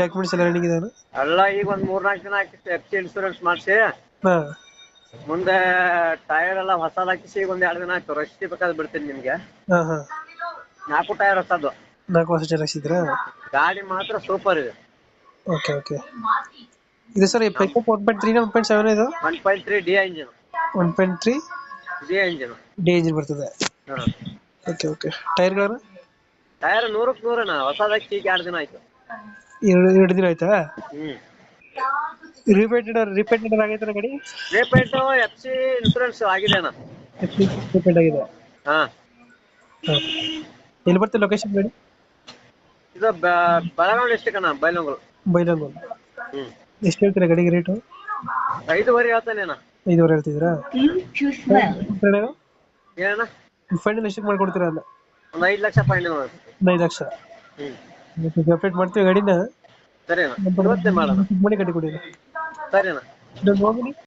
Documents ಎಲ್ಲ running ಇದಾವೆ ಎಲ್ಲ ಈಗ ಒಂದ್ ಮೂರ್ನಾಲ್ಕು ದಿನ ಹಾಕಿಸಿ ಎಫ್ ಸಿ ಇನ್ಸೂರೆನ್ಸ್ ಮಾಡಿಸಿ. ಹಾಂ. ಮುಂದೆ ಟೈರ್ ಎಲ್ಲ ಹೊಸದ್ ಹಾಕಿಸಿ ಈಗ ಒಂದ್ ಎರಡು ದಿನ ಆಯ್ತು. ರಶ್ ಬೇಕಾದ್ರೆ ಬಿಡ್ತೀನಿ ನಿಮ್ಗೆ. ಹಾಂ ಹಾಂ. ನಾಲ್ಕು ಟೈರ್ ಹೊಸದು. ನಾಲ್ಕು ವರ್ಷ ಚೆನ್ನಾಗಿಸಿದ್ರಾ ಗಾಡಿ ಮಾತ್ರ ಸೂಪರ್ ಇದೆ. ಓಕೆ ಓಕೆ ಇದು sir pickup one point three one point seven ಇದು? One point three D engine one point three D engine D engine ಬರ್ತದೆ. ಹಾ. ಓಕೆ ಓಕೆ ಟೈರ್ಗಳನ್ನು ಟೈರ್ ನೂರಕ್ಕೆ ನೂರನ ಹೊಸದಾಗಿ ಈಗ ಎರಡು ದಿನ ಆಯ್ತು. ಎರಡು ಎರಡು ದಿನ ಆಯ್ತಾ? ರಿಪೇಟೆಡ್ ರಿಪೇಟೆಡ್ ಆಗೈತೆ ಗಾಡಿ? ರೇಪೇಟ್ ಎಫ್ ಸಿ ಇನ್ಸೂರೆನ್ಸ್ ಆಗಿದೆ ಅಣ್ಣ. ರಿಪೇಟ್ ಆಗಿದೆ. ಹಾ. ಹಾಂ. ಎಲ್ಲಿ ಬರ್ತದೆ ಲೊಕೇಶನ್ ಗಾಡಿ? ಇದು ಬ- ಬೆಳಗಾವಿ ಡಿಸ್ಟಿಕ್ ಅಣ್ಣ ಬೈಲಂಗಲ್. ಬೈಲಂಗೂರು ಹ್ಮ್. ಎಷ್ಟು ಹೇಳ್ತೀರಾ ಗಾಡಿಗೆ ರೇಟು ಐದುವರೆ ಹೇಳ್ತಾನೆ ಅಣ್ಣ. ಐದುವರೆ ಹೇಳ್ತಿದ್ದೀರಾ? ಏನಣ್ಣ? ಫೈನಲ್ ಎಷ್ಟಕ್ಕೆ ಮಾಡ್ಕೊಡ್ತೀರಾ ಅಲ್ಲ ಒಂದು ಐದ್ ಲಕ್ಷ ಫೈನಲ್ ಒಂದು ಐದು ಲಕ್ಷ. ಹ್ಮ್. ಅಪ್ಡೇಟ್ ಮಾಡ್ತೀವಿ ಗಾಡಿನ. ಸರಿ ಅಣ್ಣ ಇವತ್ತೇ ಮಾಡೋಣ. ಮಾಡಿ ಕಟ್ಟಿ ಕೊಡಿ. ಸರಿ ಅಣ್ಣ ಇದೊಂದು ಹೋಗಿ